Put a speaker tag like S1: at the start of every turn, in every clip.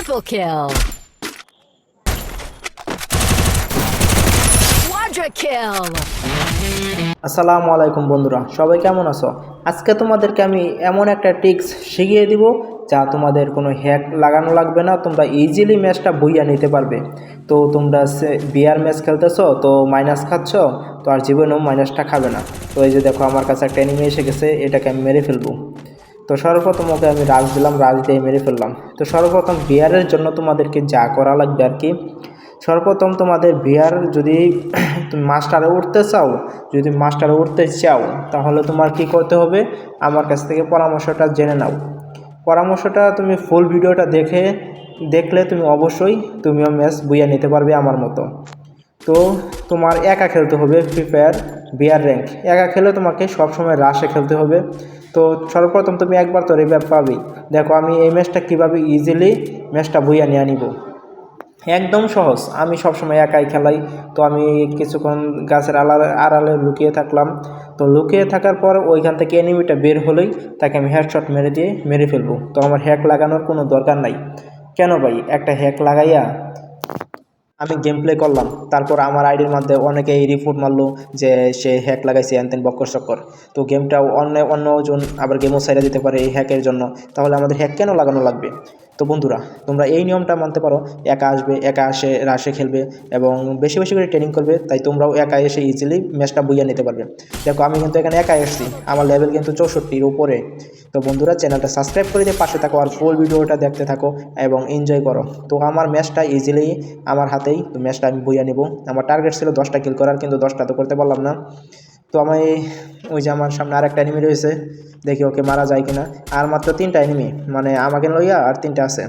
S1: Triple kill. Quadra kill.
S2: আসসালামু আলাইকুম বন্ধুরা, সবাই কেমন আছো আজকে তোমাদেরকে আমি এমন একটা টিক্স শিখিয়ে দিব যা তোমাদের কোনো হ্যাক লাগানো লাগবে না, তোমরা ইজিলি ম্যাচটা বইয়া নিতে পারবে তো তোমরা বিয়ার ম্যাচ খেলতেছো, তো মাইনাস খাচ্ছ, তো আর জীবনেও মাইনাসটা খাবে না তো এই যে দেখো, আমার কাছে একটা এনিমি এসে গেছে, এটাকে আমি মেরে ফেলব তো সর্বপ্রথম ওকে আমি রাজ দিলাম রাজ দিয়ে মেরে ফেললাম। তো সর্বপ্রথম বিয়ারের জন্য তোমাদেরকে যা করা লাগবে আর কি। সর্বপ্রথম তোমাদের বিয়ার যদি তুমি মাস্টারে উঠতে চাও, যদি মাস্টারে উঠতে চাও, তাহলে তোমার কি করতে হবে? আমার কাছ থেকে পরামর্শটা জেনে নাও। পরামর্শটা তুমি ফুল ভিডিওটা দেখে, দেখলে তুমি অবশ্যই তুমিও ম্যাচ বুইয়া নিতে পারবে আমার মতো। তো তোমার একা খেলতে হবে ফ্রি ফায়ার বিয়ার র্যাঙ্ক। একা খেলে তোমাকে সবসময় রাশে খেলতে হবে। তো সর্বপ্রথম তুমি একবার তো রিভাইভ পাবেই। দেখো, আমি এই ম্যাচটা কীভাবে ইজিলি ম্যাচটা বইয়া নিয়ে নিব একদম সহজ। আমি সবসময় একাই খেলাই। তো আমি কিছুক্ষণ গাছের আড়ালে আড়ালে লুকিয়ে থাকলাম। তো লুকিয়ে থাকার পর ওইখান থেকে এনিমিটা বের হলেই তাকে আমি হেডশট মেরে দিয়ে মেরে ফেলব। তো আমার হ্যাক লাগানোর কোনো দরকার নাই। কেন ভাই? একটা হ্যাক লাগাইয়া আমি গেম প্লে করলাম। তারপর আমার আইডির মধ্যে অনেকেই রিপোর্ট মারলো যে সে হ্যাক লাগাইছে এনতেন বক্কর চক্কর। তো গেমটা অন্য, অন্যজন আবার গেমও সাইডে দিতে পারে এই হ্যাকের জন্য। তাহলে আমাদের হ্যাক কেন লাগানো লাগবে? তো বন্ধুরা, তোমরা এই নিয়মটা মানতে পারো, একা আসবে, একা আসে রাশে খেলবে এবং বেশি বেশি করে ট্রেনিং করবে, তাই তোমরাও একা এসে ইজিলি ম্যাচটা বইয়া নিতে পারবে। দেখো, আমি কিন্তু এখানে একা এসেছি, আমার লেভেল কিন্তু চৌষট্টির উপরে। তো বন্ধুরা চ্যানেলটা সাবস্ক্রাইব করে দিয়ে পাশে থাকো আর ফুল ভিডিওটা দেখতে থাকো এবং এনজয় করো। তো আমার ম্যাচটা ইজিলি আমার হাতেই, তো ম্যাচটা আমি বইয়া নিব। আমার টার্গেট ছিল দশটা কিল করার, কিন্তু দশটা তো করতে পারলাম না। তো আমি ওই যে আমার সামনে আর একটা এনিমি রয়েছে, দেখি ওকে মারা যায় কিনা। আর মাত্র তিনটা এনিমি মানে আমাকে লইয়া আর তিনটা আছে।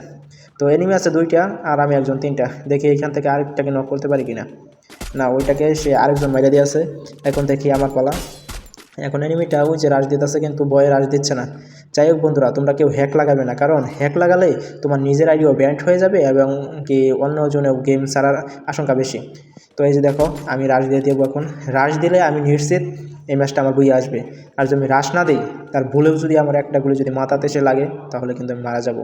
S2: তো এনিমি আছে দুইটা, আর আমি একজন তিনটা। দেখি এখান থেকে আরেকটাকে নক করতে পারি কিনা। না, ওইটাকে সে আরেকজন মেরে দিয়েছে। এখন দেখি আমার পালা। এখন এনিমিটা ওই যে রাশ দিতেছে, কিন্তু বয়ে রাশ দিচ্ছে না। যাই হোক বন্ধুরা, তোমরা কেউ হ্যাক লাগাবে না, কারণ হ্যাক লাগালে তোমার নিজের আইডিও ব্যান্ড হয়ে যাবে এবং কি অন্যজনেও গেম ছাড়ার আশঙ্কা বেশি। তো এই যে দেখো, আমি রাশ দিয়ে দেবো এখন। রাশ দিলে আমি নিশ্চিত এই ম্যাচটা আমার বইয়ে আসবে। আর যদি আমি রাশ না দিই, তার ভুলেও যদি আমার একটা গুলি যদি মাথাতে এসে লাগে, তাহলে কিন্তু আমি মারা যাব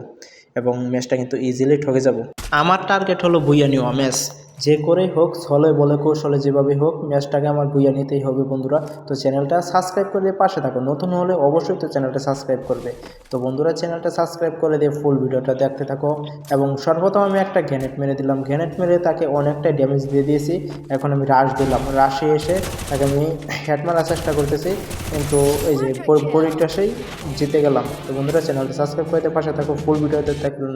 S2: এবং ম্যাচটা কিন্তু ইজিলি ঠকে যাব। আমার টার্গেট হলো বুইয়া নেওয়া ম্যাচ যে করেই হোক, ছলে, বলে, কৌশলে যেভাবে হোক, ম্যাচটাকে আমার বুইয়া নিতেই হবে বন্ধুরা। তো চ্যানেলটা সাবস্ক্রাইব করে দিয়ে পাশে থাকো। নতুন হলে অবশ্যই তো চ্যানেলটা সাবস্ক্রাইব করবে। তো বন্ধুরা, চ্যানেলটা সাবস্ক্রাইব করে দিয়ে ফুল ভিডিওটা দেখতে থাকো। এবং সর্বপ্রথম আমি একটা গ্যানেট মেরে দিলাম। গ্যানেট মেরে তাকে অনেকটা ড্যামেজ দিয়ে দিয়েছি। এখন আমি রাশ দিলাম। রাশে এসে তাকে আমি হেড মারার চেষ্টা করতেছি। কিন্তু এই যে পরিটাসেই জিতে গেলাম। তো বন্ধুরা, চ্যানেলটা সাবস্ক্রাইব করে দিয়ে পাশে থাকো। ফুল ভিডিওতে থাকবেন